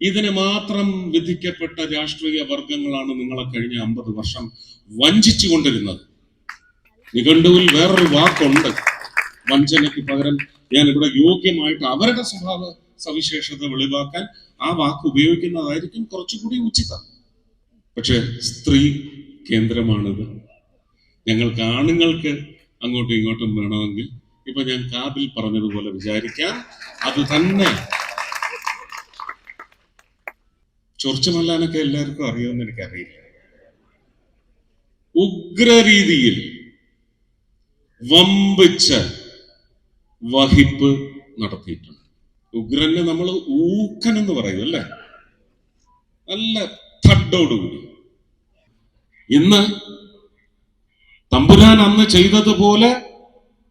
ഇതിന് മാത്രം വിധിക്കപ്പെട്ട രാഷ്ട്രീയ വർഗങ്ങളാണ് നിങ്ങളെ കഴിഞ്ഞ അമ്പത് വർഷം വഞ്ചിച്ചു കൊണ്ടിരുന്നത് നിഘണ്ടുവിൽ വേറൊരു വാക്കുണ്ട്. വഞ്ചനയ്ക്ക് പകരം ഞാൻ ഇവിടെ യോഗ്യമായിട്ട് അവരുടെ സ്വഭാവ സവിശേഷത വെളിവാക്കാൻ ആ വാക്ക് ഉപയോഗിക്കുന്നതായിരിക്കും കുറച്ചുകൂടി ഉചിതം. പക്ഷെ സ്ത്രീ കേന്ദ്രമാണിത്. ഞങ്ങൾക്ക് ആണുങ്ങൾക്ക് അങ്ങോട്ടും ഇങ്ങോട്ടും വേണമെങ്കിൽ ഇപ്പൊ ഞാൻ കാതിൽ പറഞ്ഞതുപോലെ വിചാരിക്കാം. അത് തന്നെ ചൊറിച്ചുമല്ലാനൊക്കെ എല്ലാവർക്കും അറിയുമെന്ന് എനിക്കറിയില്ല ഉഗ്ര രീതിയിൽ വമ്പിച്ച വഹിപ്പ് നടത്തിയിട്ടുണ്ട്. ഉഗ്രനെ നമ്മൾ ഊക്കൻ എന്ന് പറയും അല്ലേ? നല്ല തട്ടോടുകൂടി ഇന്ന് തമ്പുരാൻ അന്ന് ചെയ്തതുപോലെ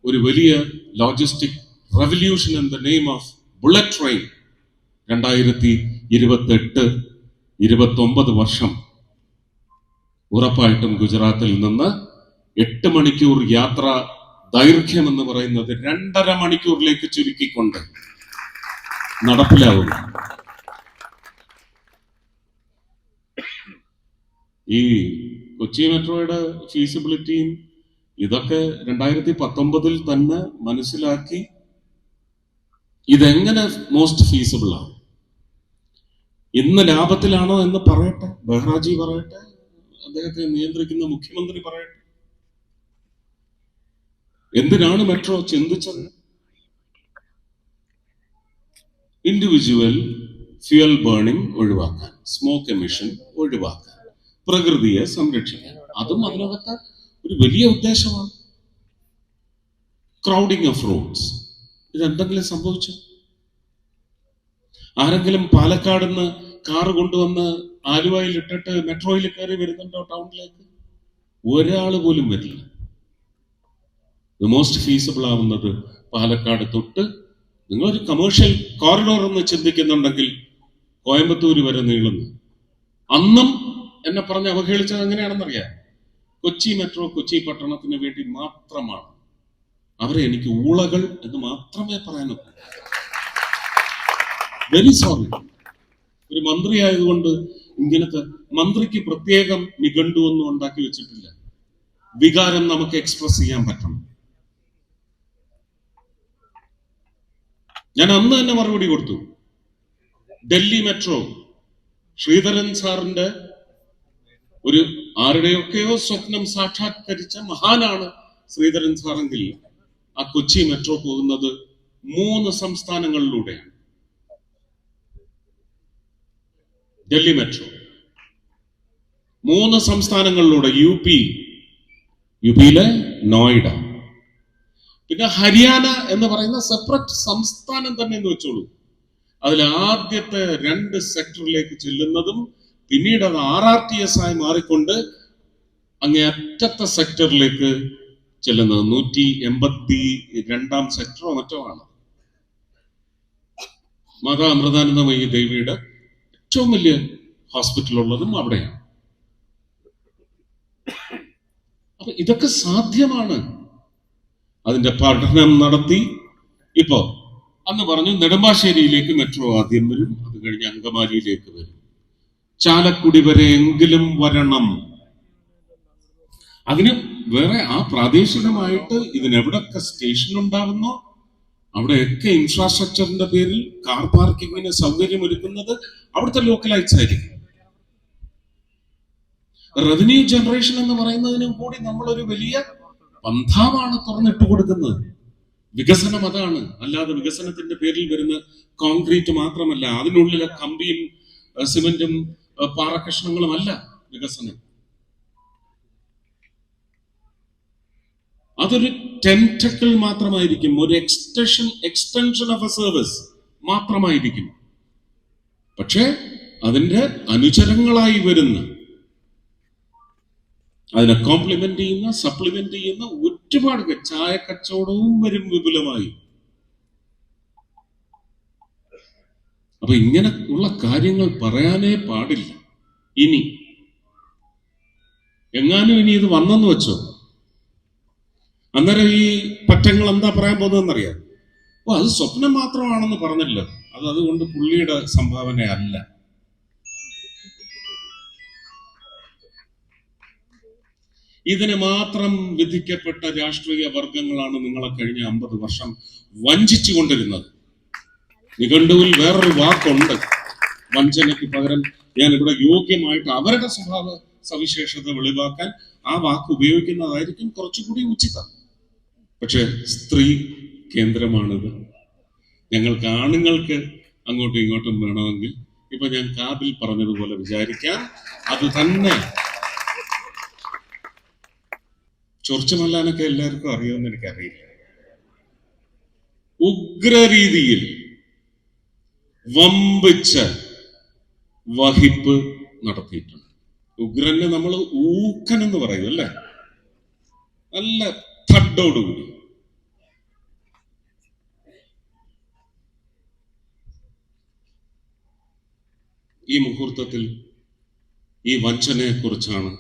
ഒരു വലിയ logistic revolution in the name of bullet train രണ്ടായിരത്തി ഇരുപത്തി എട്ട് ഇരുപത്തി ഒമ്പത് വർഷം ഉറപ്പായിട്ടും ഗുജറാത്തിൽ നിന്ന് എട്ട് മണിക്കൂർ യാത്ര ദൈർഘ്യം എന്ന് പറയുന്നത് രണ്ടര മണിക്കൂറിലേക്ക് ചുരുക്കിക്കൊണ്ട് നടപ്പിലാവുക ഈ കൊച്ചി മെട്രോയുടെ ഫീസിബിലിറ്റിയും ഇതൊക്കെ രണ്ടായിരത്തി പത്തൊമ്പതിൽ തന്നെ മനസ്സിലാക്കി ഇതെങ്ങനെ മോസ്റ്റ് ഫീസിബിൾ ആണ്? ഇന്ന് ലാഭത്തിലാണോ എന്ന് പറയട്ടെ. ബെഹ്റാജി പറയട്ടെ. അദ്ദേഹത്തെ നിയന്ത്രിക്കുന്ന മുഖ്യമന്ത്രി പറയട്ടെ. എന്തിനാണ് മെട്രോ ചിന്തിച്ചത്? ഇൻഡിവിജ്വൽ ഫ്യൂൽ ബേണിംഗ് ഒഴിവാക്കാൻ സ്മോക്ക് എമിഷൻ ഒഴിവാക്കാൻ പ്രകൃതിയെ സംരക്ഷിക്കാൻ. അതും അതിനകത്ത് ഒരു വലിയ ഉദ്ദേശമാണ്. ക്രൗഡിങ് ഓഫ് റോഡ്സ് ഇതെന്തെങ്കിലും സംഭവിച്ചു? ആരെങ്കിലും പാലക്കാട് നിന്ന് കാറ് കൊണ്ടുവന്ന് ആലുവയിൽ ഇട്ടിട്ട് മെട്രോയിൽ കയറി വരുന്നുണ്ടോ ടൗണിലേക്ക്? ഒരാൾ പോലും വരില്ല. മോസ്റ്റ് ഫീസിബിൾ ആവുന്നത് പാലക്കാട് തൊട്ട് നിങ്ങളൊരു കമേഴ്ഷ്യൽ കോറിഡോർ എന്ന് ചിന്തിക്കുന്നുണ്ടെങ്കിൽ കോയമ്പത്തൂർ വരെ നീളുന്നു. അന്നും എന്നെ പറഞ്ഞ് അവഹേളിച്ചത് എങ്ങനെയാണെന്നറിയാം കൊച്ചി മെട്രോ കൊച്ചി പട്ടണത്തിന് വേണ്ടി മാത്രമാണ്. അവരെ എനിക്ക് ഊളകൾ എന്ന് മാത്രമേ പറയാനൊക്കൂ വെരി സോറി ഒരു മന്ത്രി ആയതുകൊണ്ട് ഇങ്ങനത്തെ മന്ത്രിക്ക് പ്രത്യേകം നിഘണ്ടു ഒന്നും ഉണ്ടാക്കി വെച്ചിട്ടില്ല. വികാരം നമുക്ക് എക്സ്പ്രസ് ചെയ്യാൻ പറ്റണം. ഞാൻ അന്ന് തന്നെ മറുപടി കൊടുത്തു. ഡൽഹി മെട്രോ ശ്രീധരൻ സാറിന്റെ ഒരു ആരുടെയൊക്കെയോ സ്വപ്നം സാക്ഷാത്കരിച്ച മഹാനാണ് ശ്രീധരൻ സാറെങ്കിൽ ആ കൊച്ചി മെട്രോ പോകുന്നത് മൂന്ന് സംസ്ഥാനങ്ങളിലൂടെയാണ്. ഡൽഹി മെട്രോ. മൂന്ന് സംസ്ഥാനങ്ങളിലൂടെ യു പി യു പിയിലെ നോയിഡ. പിന്നെ ഹരിയാന എന്ന് പറയുന്ന സെപ്പറേറ്റ് സംസ്ഥാനം തന്നെ എന്ന് വെച്ചോളൂ. അതിൽ ആദ്യത്തെ രണ്ട് സെക്ടറിലേക്ക് ചെല്ലുന്നതും പിന്നീട് അത് ആർ ആർ ടി എസ് ആയി മാറിക്കൊണ്ട് അങ്ങേ അറ്റത്തെ സെക്ടറിലേക്ക് ചെല്ലുന്നത് നൂറ്റി എൺപത്തി രണ്ടാം സെക്ടറോ മറ്റോ ആണ്. മാതാ അമൃതാനന്ദമയി ദേവിയുടെ ഏറ്റവും വലിയ ഹോസ്പിറ്റൽ ഉള്ളതും അവിടെയാണ്. അപ്പൊ ഇതൊക്കെ സാധ്യമാണ്. അതിന്റെ പഠനം നടത്തി. ഇപ്പോ അന്ന് പറഞ്ഞു നെടുമ്പാശ്ശേരിയിലേക്ക് മെട്രോ ആദ്യം വരും അത് കഴിഞ്ഞ് അങ്കമാലിയിലേക്ക് വരും. ചാലക്കുടി വരെ എങ്കിലും വരണം. അതിന് വേറെ ആ പ്രാദേശികമായിട്ട് ഇതിനെവിടൊക്കെ സ്റ്റേഷൻ ഉണ്ടാകുന്നോ അവിടെയൊക്കെ ഇൻഫ്രാസ്ട്രക്ചറിന്റെ പേരിൽ കാർ പാർക്കിങ്ങിന് സൗകര്യം ഒരുക്കുന്നത് അവിടുത്തെ ലോക്കലൈറ്റ്സ് ആയിരിക്കും. റവന്യൂ ജനറേഷൻ എന്ന് പറയുന്നതിനും കൂടി നമ്മളൊരു വലിയ പന്ഥാവാണ് തുറന്നിട്ട് കൊടുക്കുന്നത്. വികസനം അതാണ്. അല്ലാതെ വികസനത്തിന്റെ പേരിൽ വരുന്ന കോൺക്രീറ്റ് മാത്രമല്ല അതിനുള്ളിലെ കമ്പിയും സിമെന്റും പാറക്കഷ്ണങ്ങളും അല്ല വികസനം. അതൊരു ടെന്റക്കിൾ മാത്രമായിരിക്കും. ഒരു extension extension of a service മാത്രമായിരിക്കും. പക്ഷേ അതിന്റെ അനുചരങ്ങളായി വരുന്ന അതിനെ കോംപ്ലിമെന്റ് ചെയ്യുന്ന സപ്ലിമെന്റ് ചെയ്യുന്ന ഒരുപാട് ചായ കച്ചവടവും വരും വിപുലമായി. അപ്പൊ ഇങ്ങനെ ഉള്ള കാര്യങ്ങൾ പറയാനേ പാടില്ല. ഇനി എങ്ങാനും ഇനി ഇത് വന്നെന്ന് വെച്ചോ? അന്നേരം ഈ പറ്റങ്ങൾ എന്താ പറയാൻ പോകുന്നതെന്നറിയാം? അപ്പോൾ അത് സ്വപ്നം മാത്രമാണെന്ന് പറഞ്ഞല്ലോ. അത് അതുകൊണ്ട് പുള്ളിയുടെ സംഭാവന അല്ല. ഇതിന് മാത്രം വിധിക്കപ്പെട്ട രാഷ്ട്രീയ വർഗങ്ങളാണ് നിങ്ങളെ കഴിഞ്ഞ അമ്പത് വർഷം വഞ്ചിച്ചു കൊണ്ടിരുന്നത്. നിഘണ്ടുവിൽ വേറൊരു വാക്കുണ്ട്. വഞ്ചനയ്ക്ക് പകരം ഞാൻ ഇവിടെ യോഗ്യമായിട്ട് അവരുടെ സ്വഭാവ സവിശേഷത വെളിവാക്കാൻ ആ വാക്ക് ഉപയോഗിക്കുന്നതായിരിക്കും കുറച്ചുകൂടി ഉചിതം. പക്ഷെ സ്ത്രീ കേന്ദ്രമാണിത്. ഞങ്ങൾക്ക് ആണുങ്ങൾക്ക് അങ്ങോട്ടും ഇങ്ങോട്ടും വേണമെങ്കിൽ ഇപ്പൊ ഞാൻ കാതിൽ പറഞ്ഞതുപോലെ വിചാരിക്കാം. അത് തന്നെ. ചൊറിച്ചുമല്ലാനൊക്കെ എല്ലാവർക്കും അറിയുമെന്ന് എനിക്കറിയില്ല. ഉഗ്ര രീതിയിൽ വമ്പിച്ച വഹിപ്പ് നടത്തിയിട്ടുണ്ട്. ഉഗ്രനെ നമ്മൾ ഊക്കൻ എന്ന് പറയും അല്ലേ? നല്ല തട്ടോടുകൂടി ഈ മുഹൂർത്തത്തിൽ ഈ വഞ്ചനയെ കുറിച്ചാണ്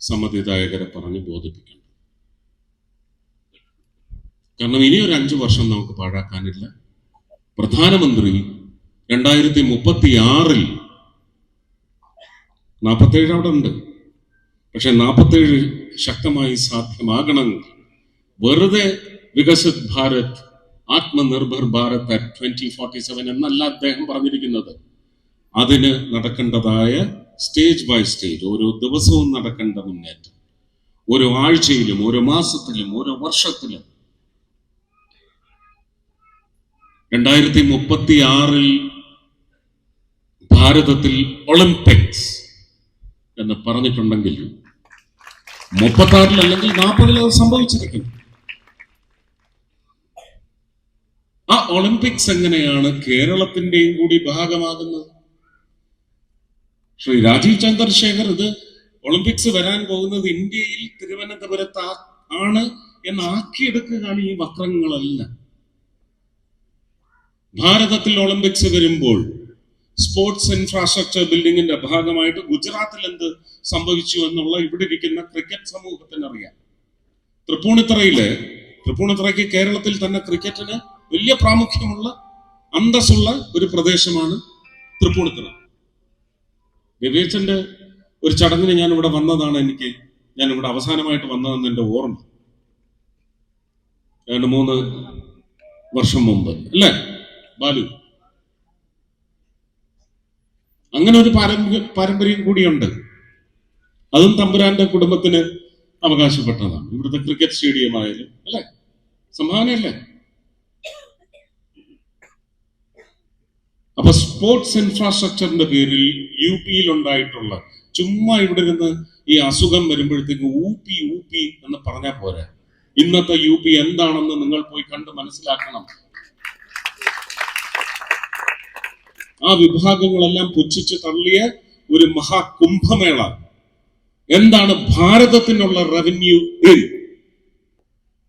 സമ്മതിദായകരെ പറഞ്ഞ് ബോധിപ്പിക്കുന്നത് കാരണം ഇനി ഒരു അഞ്ചു വർഷം നമുക്ക് പാഴാക്കാനില്ല. പ്രധാനമന്ത്രി രണ്ടായിരത്തി മുപ്പത്തി ആറിൽ നാൽപ്പത്തേഴ് അവിടെ ഉണ്ട്. പക്ഷെ നാൽപ്പത്തേഴ് ശക്തമായി സാധ്യമാകണമെങ്കിൽ വെറുതെ Viksit Bharat Atmanirbhar Bharat at twenty forty seven എന്നല്ല അദ്ദേഹം പറഞ്ഞിരിക്കുന്നത്. അതിന് നടക്കേണ്ടതായ സ്റ്റേജ് ബൈ സ്റ്റേജ് ഓരോ ദിവസവും നടക്കേണ്ട മുന്നേറ്റം. ഓരോ ആഴ്ചയിലും ഓരോ മാസത്തിലും ഓരോ വർഷത്തിലും. രണ്ടായിരത്തി മുപ്പത്തി ആറിൽ ഭാരതത്തിൽ ഒളിമ്പിക്സ് എന്ന് പറഞ്ഞിട്ടുണ്ടെങ്കിൽ മുപ്പത്തി ആറിൽ അല്ലെങ്കിൽ നാൽപ്പതിൽ അത് സംഭവിച്ചിരിക്കും. ആ ഒളിമ്പിക്സ് എങ്ങനെയാണ് കേരളത്തിന്റെയും കൂടി ഭാഗമാകുന്നത്? ശ്രീ രാജീവ് ചന്ദ്രശേഖർ ഇത് ഒളിമ്പിക്സ് വരാൻ പോകുന്നത് ഇന്ത്യയിൽ തിരുവനന്തപുരത്ത് ആണ് എന്നാക്കിയെടുക്കുകയാണ് ഈ വക്രങ്ങളല്ല. ഭാരതത്തിൽ ഒളിമ്പിക്സ് വരുമ്പോൾ സ്പോർട്സ് ഇൻഫ്രാസ്ട്രക്ചർ ബിൽഡിങ്ങിന്റെ ഭാഗമായിട്ട് ഗുജറാത്തിൽ എന്ത് സംഭവിച്ചു എന്നുള്ള ഇവിടെ ഇരിക്കുന്ന ക്രിക്കറ്റ് സമൂഹത്തിന് അറിയാം തൃപ്പൂണിത്തറയിൽ തൃപ്പൂണിത്തറയ്ക്ക് കേരളത്തിൽ തന്നെ ക്രിക്കറ്റിന് വലിയ പ്രാമുഖ്യമുള്ള അന്തസ്സുള്ള ഒരു പ്രദേശമാണ് തൃപ്പൂണിത്തറ. വിവേചന്റെ ഒരു ചടങ്ങിന് ഞാൻ ഇവിടെ വന്നതാണ് എനിക്ക് ഞാൻ ഇവിടെ അവസാനമായിട്ട് വന്നതെന്ന് എന്റെ ഓർമ്മ. രണ്ട് മൂന്ന് വർഷം മുമ്പ് അല്ലേ? ബാലു. അങ്ങനെ ഒരു പാരമ്പര്യ പാരമ്പര്യം കൂടിയുണ്ട്. അതും തമ്പുരാന്റെ കുടുംബത്തിന് അവകാശപ്പെട്ടതാണ്. ഇവിടുത്തെ ക്രിക്കറ്റ് സ്റ്റേഡിയം ആയാലും അല്ലേ? സംഭാവനയല്ലേ? അപ്പൊ സ്പോർട്സ് ഇൻഫ്രാസ്ട്രക്ചറിന്റെ പേരിൽ യു പിയിൽ ഉണ്ടായിട്ടുള്ള ചുമ്മാ ഇവിടെ ഇരുന്ന് ഈ അസുഖം വരുമ്പോഴത്തേക്ക് ഊപ്പി ഊപ്പി എന്ന് പറഞ്ഞാൽ പോരാ. ഇന്നത്തെ യു പി എന്താണെന്ന് നിങ്ങൾ പോയി കണ്ട് മനസ്സിലാക്കണം. ആ വിഭാഗങ്ങളെല്ലാം പുച്ഛിച്ച് തള്ളിയ ഒരു മഹാകുംഭമേള. എന്താണ് ഭാരതത്തിനുള്ള റവന്യൂ ബിൽ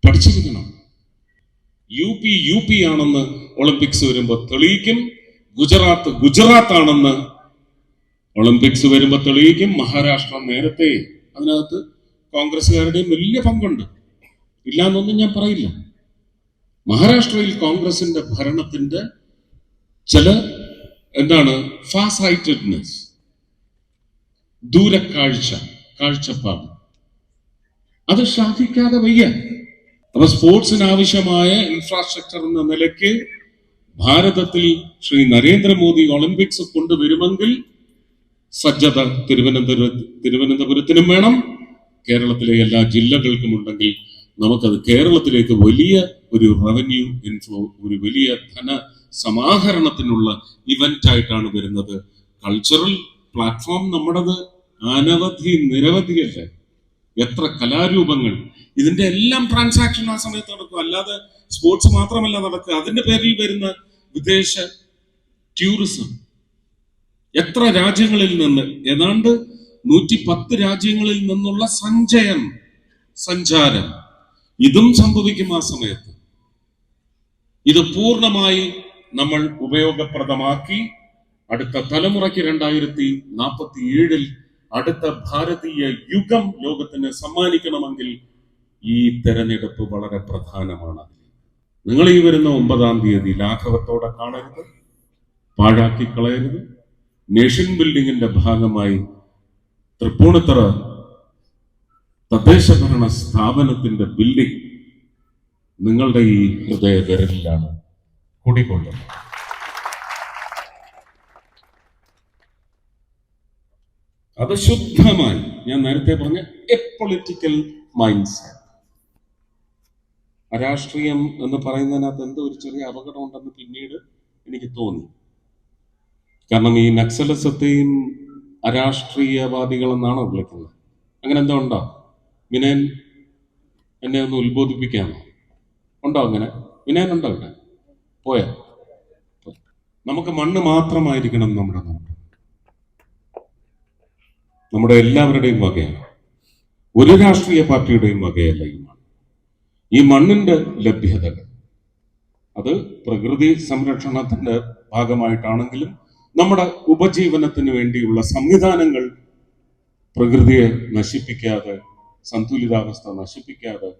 പഠിച്ചിരിക്കണം. യു പി യു പി ആണെന്ന് ഒളിമ്പിക്സ് വരുമ്പോൾ തെളിയിക്കും. ഗുജറാത്ത് ഗുജറാത്ത് ആണെന്ന് ഒളിമ്പിക്സ് വരുമ്പോൾ തെളിയിക്കും. മഹാരാഷ്ട്ര നേരത്തെ അതിനകത്ത് കോൺഗ്രസ്സുകാരുടെയും വലിയ പങ്കുണ്ട്. ഇല്ല എന്നൊന്നും ഞാൻ പറയില്ല. മഹാരാഷ്ട്രയിൽ കോൺഗ്രസിന്റെ ഭരണത്തിന്റെ ചില എന്താണ് ഫാസൈറ്റഡ്നെസ് ദൂരക്കാഴ്ച കാഴ്ചപ്പാട്. അത് സാധിക്കാതെ വയ്യ. അപ്പൊ സ്പോർട്സിന് ആവശ്യമായ ഇൻഫ്രാസ്ട്രക്ചർ എന്ന നിലയ്ക്ക് ഭാരതത്തിൽ ശ്രീ നരേന്ദ്രമോദി ഒളിമ്പിക്സ് കൊണ്ടുവരുമെങ്കിൽ സജ്ജത തിരുവനന്തപുര തിരുവനന്തപുരത്തിനും വേണം. കേരളത്തിലെ എല്ലാ ജില്ലകൾക്കും ഉണ്ടെങ്കിൽ നമുക്കത് കേരളത്തിലേക്ക് വലിയ ഒരു റവന്യൂ ഇൻഫ്ലോ ഒരു വലിയ ധന സമാഹരണത്തിനുള്ള ഇവന്റ് ആയിട്ടാണ് വരുന്നത്. കൾച്ചറൽ പ്ലാറ്റ്ഫോം നമ്മുടേത് അനവധി നിരവധിയല്ലേ എത്ര കലാരൂപങ്ങൾ. ഇതിന്റെ എല്ലാം ട്രാൻസാക്ഷൻ ആ സമയത്ത് നടക്കും. അല്ലാതെ സ്പോർട്സ് മാത്രമല്ല നടക്കുക. അതിന്റെ പേരിൽ വരുന്ന വിദേശ ടൂറിസം. എത്ര രാജ്യങ്ങളിൽ നിന്ന്? ഏതാണ്ട് നൂറ്റി പത്ത് രാജ്യങ്ങളിൽ നിന്നുള്ള സഞ്ചയം സഞ്ചാരം. ഇതും സംഭവിക്കും ആ സമയത്ത്. ഇത് പൂർണമായി നമ്മൾ ഉപയോഗപ്രദമാക്കി. അടുത്ത തലമുറയ്ക്ക് രണ്ടായിരത്തി നാൽപ്പത്തി ഏഴിൽ അടുത്ത ഭാരതീയ യുഗം ലോകത്തിന് സമ്മാനിക്കണമെങ്കിൽ ഈ തെരഞ്ഞെടുപ്പ് വളരെ പ്രധാനമാണ്. നിങ്ങൾ ഈ വരുന്ന ഒമ്പതാം തീയതി ലാഘവത്തോടെ കാണരുത് പാഴാക്കി കളയരുത് നേഷൻ ബിൽഡിങ്ങിന്റെ ഭാഗമായി തൃപ്പൂണിത്തറ തദ്ദേശ ഭരണ സ്ഥാപനത്തിന്റെ ബിൽഡിംഗ് നിങ്ങളുടെ ഈ ഹൃദയ വിരലിലാണ് കൂടിക്കൊള്ളുന്നത്. അത് ശുദ്ധമായി ഞാൻ നേരത്തെ പറഞ്ഞ എ പൊളിറ്റിക്കൽ മൈൻഡ് സെറ്റ് അരാഷ്ട്രീയം എന്ന് പറയുന്നതിനകത്ത് എന്തോ ഒരു ചെറിയ അപകടമുണ്ടെന്ന് പിന്നീട് എനിക്ക് തോന്നി. കാരണം ഈ നക്സലിസത്തെയും അരാഷ്ട്രീയവാദികളെന്നാണോ വിളിക്കുന്നത്? അങ്ങനെ എന്തോ ഉണ്ടോ? വിനയൻ എന്നെ ഒന്ന് ഉത്ബോധിപ്പിക്കാമോ? ഉണ്ടോ അങ്ങനെ? വിനയൻ ഉണ്ടോ ഇവിടെ? പോയാ. നമുക്ക് മണ്ണ് മാത്രമായിരിക്കണം നമ്മുടെ നാട് നമ്മുടെ എല്ലാവരുടെയും വകയാണ്. ഒരു രാഷ്ട്രീയ പാർട്ടിയുടെയും വകയല്ല ഈ മണ്ണ്. ഈ മണ്ണിന്റെ ലഭ്യതകൾ. അത് പ്രകൃതി സംരക്ഷണത്തിന്റെ ഭാഗമായിട്ടാണെങ്കിലും നമ്മുടെ ഉപജീവനത്തിന് വേണ്ടിയുള്ള സംവിധാനങ്ങൾ പ്രകൃതിയെ നശിപ്പിക്കാതെ സന്തുലിതാവസ്ഥ നശിപ്പിക്കാതെ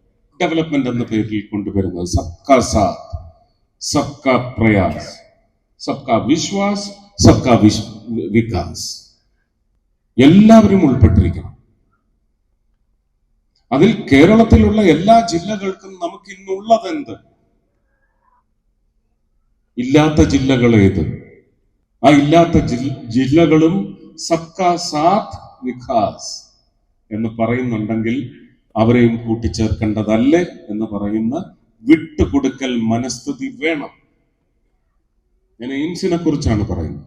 ഡെവലപ്മെന്റ് എന്ന പേരിൽ കൊണ്ടുവരുന്നത് സബ്കാ സാത്ത് സബ്കാ പ്രയാസ് സബ്കാ വിശ്വാസ് സബ്കാ വികാസ്. എല്ലാവരും ഉൾപ്പെട്ടിരിക്കണം. അതിൽ കേരളത്തിലുള്ള എല്ലാ ജില്ലകൾക്കും നമുക്ക് ഇന്നുള്ളത് എന്ത്? ഇല്ലാത്ത ജില്ലകൾ ഏത്? ആ ഇല്ലാത്ത ജില്ലകളും സബ്കാ സാത് വികാസ് എന്ന് പറയുന്നുണ്ടെങ്കിൽ അവരെയും കൂട്ടിച്ചേർക്കേണ്ടതല്ലേ എന്ന് പറയുന്ന വിട്ടുകൊടുക്കൽ മനസ്ഥിതി വേണം. ഞാൻ എയിംസിനെ കുറിച്ചാണ് പറയുന്നത്.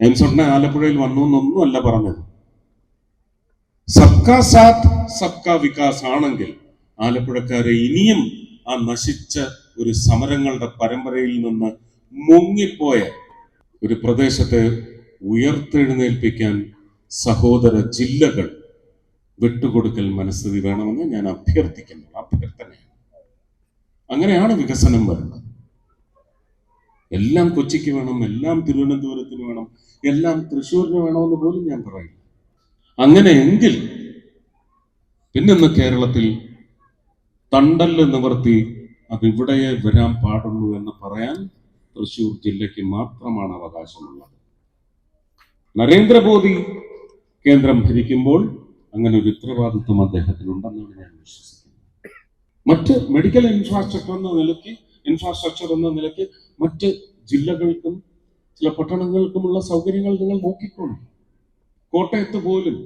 എയിംസ് ഉടനെ ആലപ്പുഴയിൽ വന്നു എന്നൊന്നും അല്ല പറഞ്ഞത്. സബ്കാ സാത്ത് സബ്കാ വികാസ് ആണെങ്കിൽ ആലപ്പുഴക്കാരെ ഇനിയും ആ നശിച്ച ഒരു സമരങ്ങളുടെ പരമ്പരയിൽ നിന്ന് മുങ്ങിപ്പോയ ഒരു പ്രദേശത്തെ ഉയർത്തെഴുന്നേൽപ്പിക്കാൻ സഹോദര ജില്ലകൾ വിട്ടുകൊടുക്കൽ മനസ്ഥിതി വേണമെന്ന് ഞാൻ അഭ്യർത്ഥിക്കുന്നു. അഭ്യർത്ഥനയാണ്. അങ്ങനെയാണ് വികസനം വരുന്നത്. എല്ലാം കൊച്ചിക്ക് വേണം എല്ലാം തിരുവനന്തപുരത്തിന് വേണം എല്ലാം തൃശ്ശൂരിന് വേണമെന്ന് പോലും ഞാൻ പറയില്ല. അങ്ങനെയെങ്കിൽ പിന്നിന്ന് കേരളത്തിൽ തണ്ടൽ നിവർത്തി അതിവിടെയേ വരാൻ പാടുള്ളൂ എന്ന് പറയാൻ തൃശൂർ ജില്ലയ്ക്ക് മാത്രമാണ് അവകാശമുള്ളത്. നരേന്ദ്രമോദി കേന്ദ്രം ഭരിക്കുമ്പോൾ അങ്ങനെ ഒരു ഉത്തരവാദിത്വം അദ്ദേഹത്തിനുണ്ടെന്നാണ് ഞാൻ വിശ്വസിക്കുന്നത്. മറ്റ് മെഡിക്കൽ ഇൻഫ്രാസ്ട്രക്ചർ എന്ന നിലയ്ക്ക് ഇൻഫ്രാസ്ട്രക്ചർ എന്ന നിലയ്ക്ക് മറ്റ് ജില്ലകൾക്കും ചില പട്ടണങ്ങൾക്കുമുള്ള സൗകര്യങ്ങൾ നിങ്ങൾ നോക്കിക്കോളൂ. കോട്ടയത്ത് പോലും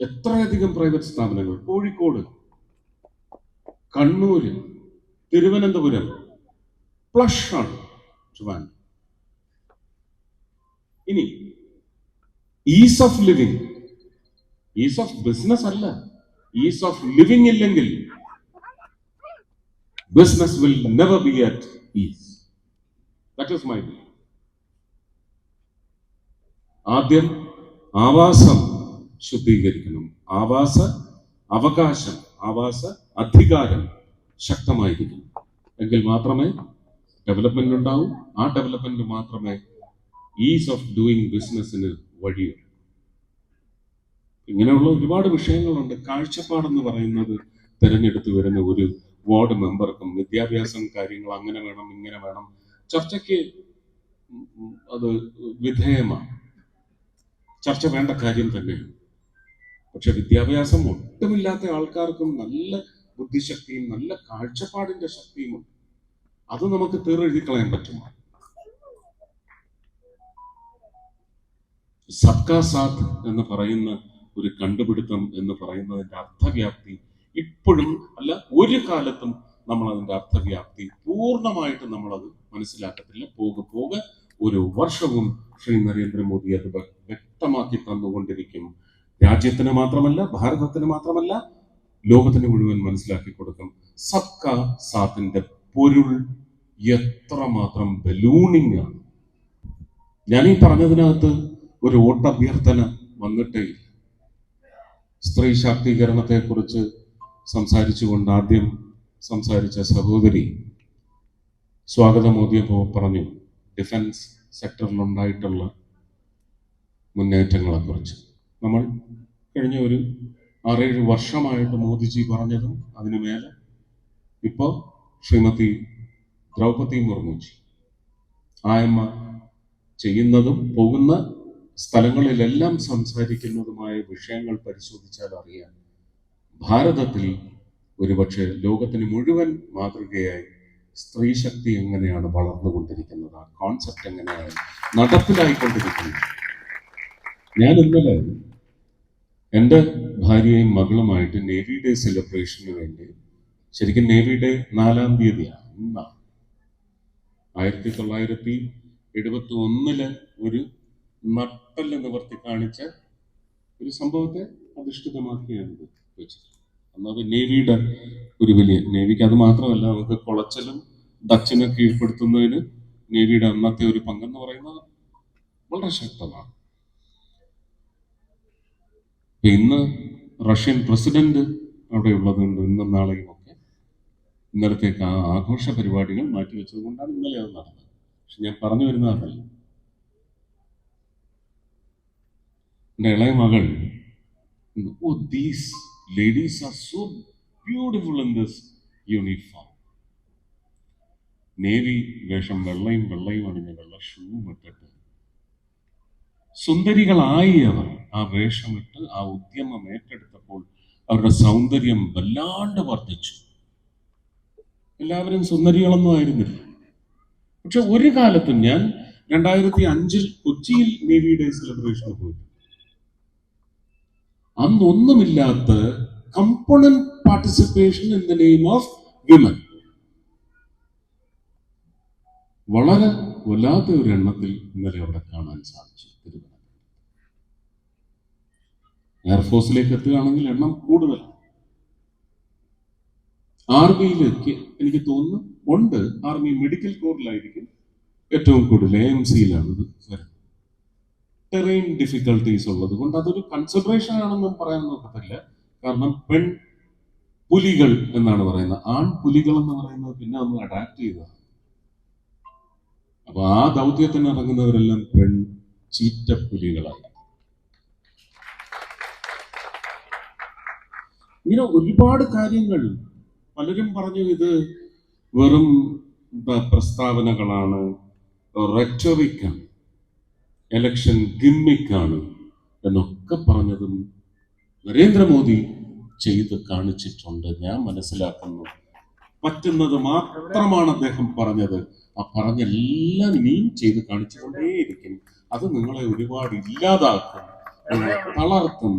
എത്രയധികം പ്രൈവറ്റ് സ്ഥാപനങ്ങൾ? കോഴിക്കോട് കണ്ണൂര് തിരുവനന്തപുരം പ്ലഷ് ആണ് ട്രിവാൻഡ്രം. ഇനി ease of living ease of business അല്ല. ഈസ് ഓഫ് ലിവിങ് ഇല്ലെങ്കിൽ business will never be at ease that is my belief ആദ്യം ആവാസം ശുദ്ധീകരിക്കണം. ആവാസ അവകാശം ആവാസ അധികാരം ശക്തമായിരിക്കണം. എങ്കിൽ മാത്രമേ ഡെവലപ്മെന്റ് ഉണ്ടാവും. ആ ഡെവലപ്മെന്റ് മാത്രമേ ഈസ് ഓഫ് ഡൂയിങ് ബിസിനസ്സിന് വഴിയുള്ളൂ ഇങ്ങനെയുള്ള ഒരുപാട് വിഷയങ്ങളുണ്ട്. കാഴ്ചപ്പാടെന്ന് പറയുന്നത് തിരഞ്ഞെടുത്ത് വരുന്ന ഒരു വാർഡ് മെമ്പർക്കും വിദ്യാഭ്യാസം കാര്യങ്ങൾ അങ്ങനെ വേണം ഇങ്ങനെ വേണം. ചർച്ചയ്ക്ക് അത് വിധേയമാണ്. ചർച്ച വേണ്ട കാര്യം തന്നെയാണ് പക്ഷെ വിദ്യാഭ്യാസം ഒട്ടുമില്ലാത്ത ആൾക്കാർക്കും നല്ല ബുദ്ധിശക്തിയും നല്ല കാഴ്ചപ്പാടിന്റെ ശക്തിയും ഉണ്ട്. അത് നമുക്ക് തീർഴുതി കളയാൻ പറ്റുമോ? സബ്കാ സാത്ത് എന്ന് പറയുന്ന ഒരു കണ്ടുപിടുത്തം എന്ന് പറയുന്നതിന്റെ അർത്ഥവ്യാപ്തി ഇപ്പോഴും അല്ല ഒരു കാലത്തും നമ്മൾ അതിന്റെ അർത്ഥവ്യാപ്തി പൂർണമായിട്ട് നമ്മളത് മനസ്സിലാക്കത്തില്ല. പോകെ പോകെ ഒരു വർഷവും ശ്രീ നരേന്ദ്രമോദി അത് വ്യ- വ്യക്തമാക്കി തന്നുകൊണ്ടിരിക്കും. രാജ്യത്തിന് മാത്രമല്ല ഭാരതത്തിന് മാത്രമല്ല ലോകത്തിന് മുഴുവൻ മനസ്സിലാക്കി കൊടുക്കും. സബ്ക സാത്തിന്റെ പൊരുൾ എത്രമാത്രം ബലൂണിംഗ് ആണ്. ഞാൻ ഈ പറഞ്ഞതിനകത്ത് ഒരു വോട്ടഭ്യർത്ഥന വന്നിട്ടേ. സ്ത്രീ ശാക്തീകരണത്തെ കുറിച്ച് സംസാരിച്ചുകൊണ്ട് ആദ്യം സംസാരിച്ച സഹോദരി സ്വാഗതമോദ്യപ്പോ പറഞ്ഞു. ഡിഫൻസ് സെക്ടറിലുണ്ടായിട്ടുള്ള മുന്നേറ്റങ്ങളെ കുറിച്ച്. നമ്മൾ കഴിഞ്ഞ ഒരു ആറേഴ് വർഷമായിട്ട് മോദിജി പറഞ്ഞതും അതിനു മേലെ ഇപ്പോൾ ശ്രീമതി ദ്രൗപതി മുർമുജി ആയമ്മ ചെയ്യുന്നതും പോകുന്ന സ്ഥലങ്ങളിലെല്ലാം സംസാരിക്കുന്നതുമായ വിഷയങ്ങൾ പരിശോധിച്ചാൽ അറിയാം. ഭാരതത്തിൽ ഒരുപക്ഷെ ലോകത്തിന് മുഴുവൻ മാതൃകയായി സ്ത്രീ ശക്തി എങ്ങനെയാണ് വളർന്നുകൊണ്ടിരിക്കുന്നത്? ആ കോൺസെപ്റ്റ് എങ്ങനെയാണ് നടപ്പിലായിക്കൊണ്ടിരിക്കുന്നത്? ഞാൻ ഇന്നലെ എന്റെ ഭാര്യയും മകളുമായിട്ട് നേവി ഡേ സെലിബ്രേഷന് വേണ്ടി ശരിക്കും നേവി ഡേ നാലാം തീയതിയാണ് ഇന്നാണ് ആയിരത്തി തൊള്ളായിരത്തി എഴുപത്തി ഒന്നിൽ ഒരു നട്ടൽ നിവർത്തി കാണിച്ച ഒരു സംഭവത്തെ അധിഷ്ഠിതമാക്കിയാണ് ഇത് അന്നത് നേവിയുടെ ഒരു വലിയ നേവിക്ക് അത് മാത്രമല്ല നമുക്ക് കുളച്ചലും ഡച്ചിനെ കീഴ്പ്പെടുത്തുന്നതിന് നേവിയുടെ അന്നത്തെ ഒരു പങ്കെന്ന് പറയുന്നത് വളരെ ശക്തമാണ്. ഇന്ന് റഷ്യൻ പ്രസിഡന്റ് അവിടെ ഉള്ളതുകൊണ്ട് ഇന്നും നാളെയും ഒക്കെ ഇന്നലത്തേക്ക് ആ ആഘോഷ പരിപാടികൾ മാറ്റിവെച്ചത് കൊണ്ടാണ് ഇന്നലെ അത് നടന്നത്. പക്ഷെ ഞാൻ പറഞ്ഞു വരുന്നത് അതല്ല. എന്റെ ഇളയ മകൾ ladies are so beautiful in this uniform navy വേഷം വെള്ളയും വെള്ളയും അണിഞ്ഞ വെള്ള ഷൂവും ഇട്ടിട്ട്. സുന്ദരികളായി അവർ ആ വേഷമിട്ട് ആ ഉദ്യമം ഏറ്റെടുത്തപ്പോൾ അവരുടെ സൗന്ദര്യം വല്ലാണ്ട് വർദ്ധിച്ചു. എല്ലാവരും സുന്ദരികളൊന്നും ആയിരുന്നില്ല. പക്ഷെ ഒരു കാലത്തും ഞാൻ രണ്ടായിരത്തി അഞ്ചിൽ കൊച്ചിയിൽ നേവി ഡേ സെലിബ്രേഷന് പോയി അന്നൊന്നുമില്ലാത്ത component participation in the name of women വളരെ വല്ലാത്ത ഒരു എണ്ണത്തിൽ ഇന്നലെ അവിടെ കാണാൻ സാധിച്ചു തിരുവനന്തപുരം എയർഫോഴ്സിലേക്ക് എത്തുകയാണെങ്കിൽ എണ്ണം കൂടുതലാണ്. ആർമിയിലേക്ക് എനിക്ക് തോന്നുന്നു ഉണ്ട്. ആർമി മെഡിക്കൽ കോറിലായിരിക്കും ഏറ്റവും കൂടുതൽ എ എം സിയിലാണ് ഇത് വരുന്നത്. ടെറൈൻ ഡിഫിക്കൽട്ടീസ് ഉള്ളത് കൊണ്ട് അതൊരു കൺസിഡറേഷൻ ആണെന്നും പറയാൻ നോക്കത്തില്ല. കാരണം പെൺ പുലികൾ എന്നാണ് പറയുന്നത്. ആൺ പുലികൾ എന്ന് പറയുന്നത് പിന്നെ നമ്മൾ അഡാപ്റ്റ് ചെയ്തതാണ്. അപ്പൊ ആ ദൗത്യത്തിന് ഇറങ്ങുന്നവരെല്ലാം പെൺ ചീറ്റ പുലികളാണ് ഇങ്ങനെ ഒരുപാട് കാര്യങ്ങൾ. പലരും പറഞ്ഞു ഇത് വെറും പ്രസ്താവനകളാണ്. റെറ്ററിക്കാണ് എലക്ഷൻ ഗിമ്മിക്കാണ് എന്നൊക്കെ പറഞ്ഞതും നരേന്ദ്രമോദി ചെയ്ത് കാണിച്ചിട്ടുണ്ട്. ഞാൻ മനസ്സിലാക്കുന്നു. പറ്റുന്നത് മാത്രമാണ് അദ്ദേഹം പറഞ്ഞത്. ആ പറഞ്ഞെല്ലാം ഇനിയും ചെയ്ത് കാണിച്ചുകൊണ്ടേയിരിക്കും. അത് നിങ്ങളെ ഒരുപാട് ഇല്ലാതാക്കും. നിങ്ങളെ തളർത്തും.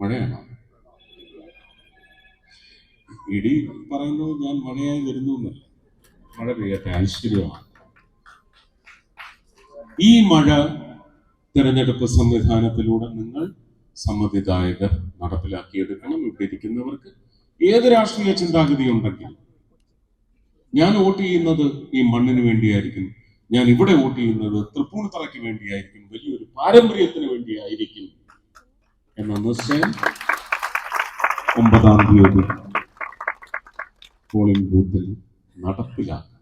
മഴയാണോ? ഇടി പറയുന്നത് ഞാൻ മഴയായി വരുന്നു എന്നല്ല. മഴ പെയ്യാത്ത ഐശ്വര്യമാണ്. ഈ മഴ തിരഞ്ഞെടുപ്പ് സംവിധാനത്തിലൂടെ നിങ്ങൾ സമ്മതിദായകർ നടപ്പിലാക്കിയെടുക്കണം ഇവിടെ ഏത് രാഷ്ട്രീയ ചിന്താഗതി ഉണ്ടെങ്കിലും ഞാൻ വോട്ട് ചെയ്യുന്നത് ഈ മണ്ണിന് വേണ്ടിയായിരിക്കും ഞാൻ ഇവിടെ വോട്ട് ചെയ്യുന്നത് തൃപ്പൂണിത്തറയ്ക്ക് വേണ്ടിയായിരിക്കും വലിയൊരു പാരമ്പര്യത്തിന് വേണ്ടിയായിരിക്കും എന്ന നിശ്ചയം ഒമ്പതാം തീയതി പോളിംഗ് ബൂത്തിൽ നടപ്പിലാക്കും.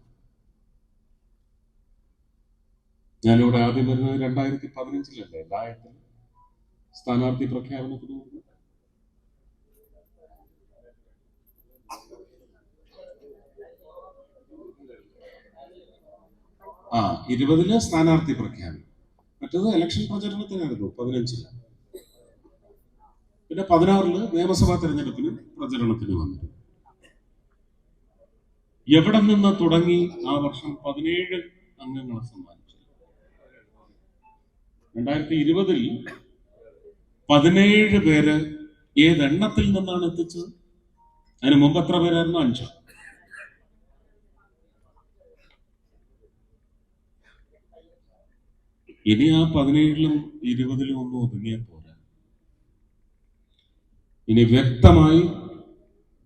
ഞാനിവിടെ ആദ്യം വരുന്നത് രണ്ടായിരത്തി പതിനഞ്ചിലല്ലേ ലായത്തിൽ സ്ഥാനാർത്ഥി പ്രഖ്യാപനത്തിന് മുമ്പ്? ആ ഇരുപതിൽ സ്ഥാനാർത്ഥി പ്രഖ്യാപനം. മറ്റത് ഇലക്ഷൻ പ്രചരണത്തിനായിരുന്നു പതിനഞ്ചിൽ. പിന്നെ പതിനാറിൽ നിയമസഭാ തെരഞ്ഞെടുപ്പിന് പ്രചരണത്തിന് വന്നു എവിടെ നിന്ന് തുടങ്ങി ആ വർഷം പതിനേഴ് അംഗങ്ങളെ സമ്മാനിച്ചു? രണ്ടായിരത്തി ഇരുപതിൽ പതിനേഴ് പേര് ഏതെണ്ണത്തിൽ നിന്നാണ് എത്തിച്ചത്? അതിന് മുമ്പ് എത്ര പേരായിരുന്നു? അഞ്ച്. ഇനി ആ പതിനേഴിലും ഇരുപതിലും ഒന്നും ഒതുങ്ങിയാൽ പോരാ. ഇനി വ്യക്തമായി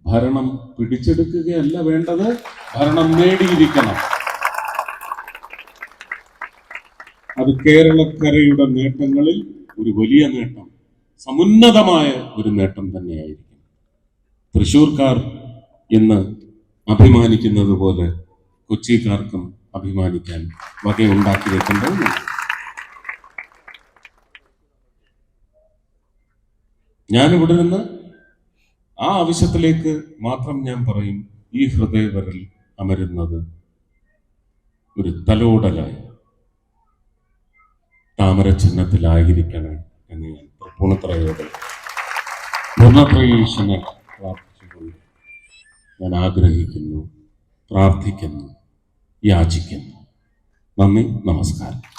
ഭരണം പിടിച്ചെടുക്കുകയല്ല വേണ്ടത്. ഭരണം നേടിയിരിക്കണം. അത് കേരളക്കരയുടെ നേട്ടങ്ങളിൽ ഒരു വലിയ നേട്ടം സമുന്നതമായ ഒരു നേട്ടം തന്നെയായിരിക്കും. തൃശൂർക്കാർ ഇന്ന് അഭിമാനിക്കുന്നത് പോലെ കൊച്ചിക്കാർക്കും അഭിമാനിക്കാൻ വകയുണ്ടാക്കി വെക്കേണ്ടതുണ്ട്. ഞാനിവിടെ നിന്ന് ആ ആവശ്യത്തിലേക്ക് മാത്രം ഞാൻ പറയും ഈ ഹൃദയവരിൽ അമരുന്നത് ഒരു തലോടലായി. താമര ചിഹ്നത്തിലായിരിക്കണം എന്ന് ഞാൻ പൂർണത്രയോട് പൂർണത്രയീശനെ പ്രാർത്ഥിച്ചുകൊണ്ട് ഞാൻ ആഗ്രഹിക്കുന്നു പ്രാർത്ഥിക്കുന്നു യാചിക്കുന്നു. നന്ദി നമസ്കാരം.